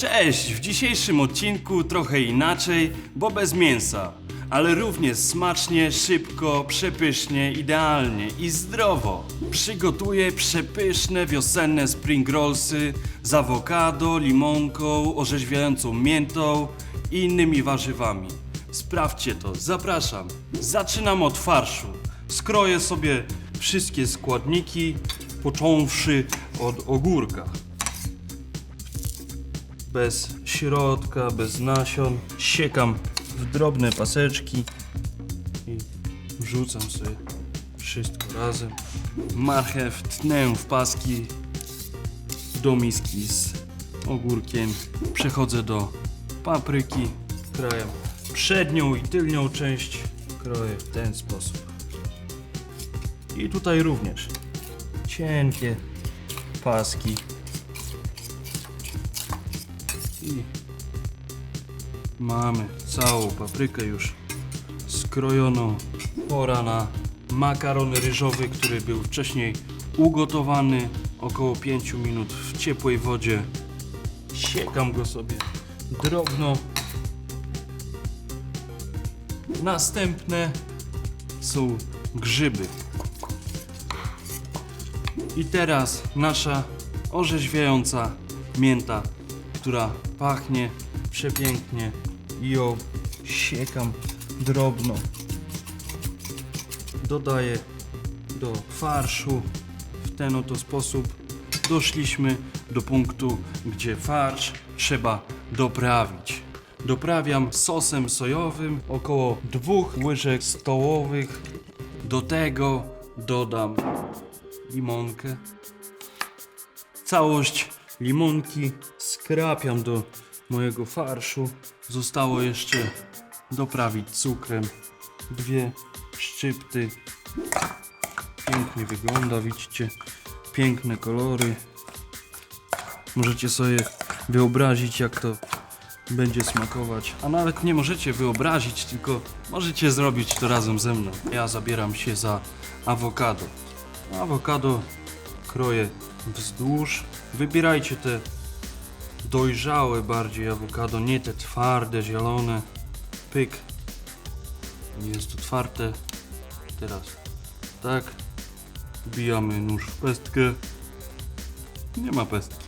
Cześć! W dzisiejszym odcinku trochę inaczej, bo bez mięsa, ale równie smacznie, szybko, przepysznie, idealnie i zdrowo. Przygotuję przepyszne wiosenne spring rollsy z awokado, limonką, orzeźwiającą miętą i innymi warzywami. Sprawdźcie to, zapraszam. Zaczynam od farszu. Skroję sobie wszystkie składniki, począwszy od ogórka bez środka, bez nasion. Siekam w drobne paseczki i wrzucam sobie wszystko razem. Marchew tnę w paski do miski z ogórkiem. Przechodzę do papryki. Kraję przednią i tylnią część. Kroję w ten sposób. I tutaj również cienkie paski i mamy całą paprykę już skrojoną. Pora na makaron ryżowy, który był wcześniej ugotowany około 5 minut w ciepłej wodzie. Siekam go sobie drobno. Następne są grzyby. I teraz nasza orzeźwiająca mięta, która pachnie przepięknie i ją siekam drobno. Dodaję do farszu. W ten oto sposób doszliśmy do punktu, gdzie farsz trzeba doprawić. Doprawiam sosem sojowym około dwóch łyżek stołowych. Do tego dodam limonkę całość limonki skrapiam do mojego farszu. Zostało jeszcze doprawić cukrem. Dwie szczypty. Pięknie wygląda, widzicie? Piękne kolory. Możecie sobie wyobrazić, jak to będzie smakować. A nawet nie możecie wyobrazić, tylko możecie zrobić to razem ze mną. Ja zabieram się za awokado. Awokado kroję wzdłuż. Wybierajcie te dojrzałe bardziej awokado, nie te twarde, zielone. Pyk. Jest otwarte. Teraz tak. Wbijamy nóż w pestkę. Nie ma pestki.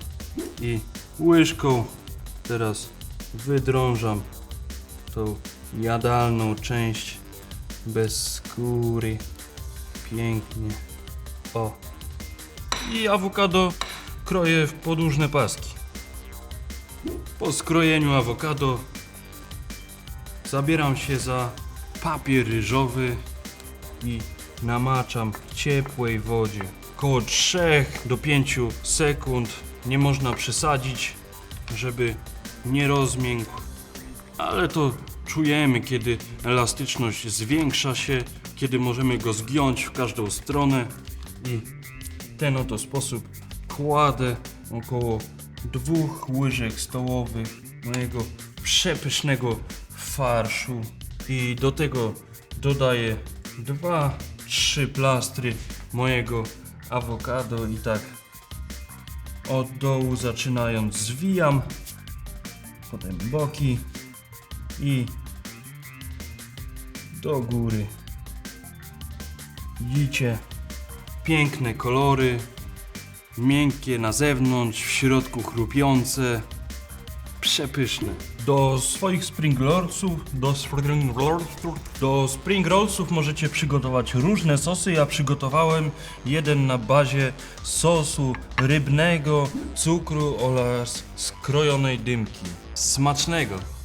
I łyżką teraz wydrążam tą jadalną część bez skóry. Pięknie. O, i awokado kroję w podłużne paski. Po skrojeniu awokado zabieram się za papier ryżowy i namaczam w ciepłej wodzie. Około 3 do 5 sekund. Nie można przesadzić, żeby nie rozmiękł. Ale to czujemy, kiedy elastyczność zwiększa się, kiedy możemy go zgiąć w każdą stronę i ten oto sposób kładę około dwóch łyżek stołowych mojego przepysznego farszu i do tego dodaję dwa, trzy plastry mojego awokado i tak od dołu zaczynając zwijam, potem boki i do góry. Widzicie? Piękne kolory, miękkie na zewnątrz, w środku chrupiące, przepyszne. Do swoich spring rollsów, do spring rollsów, do spring rollsów możecie przygotować różne sosy. Ja przygotowałem jeden na bazie sosu rybnego, cukru oraz skrojonej dymki. Smacznego!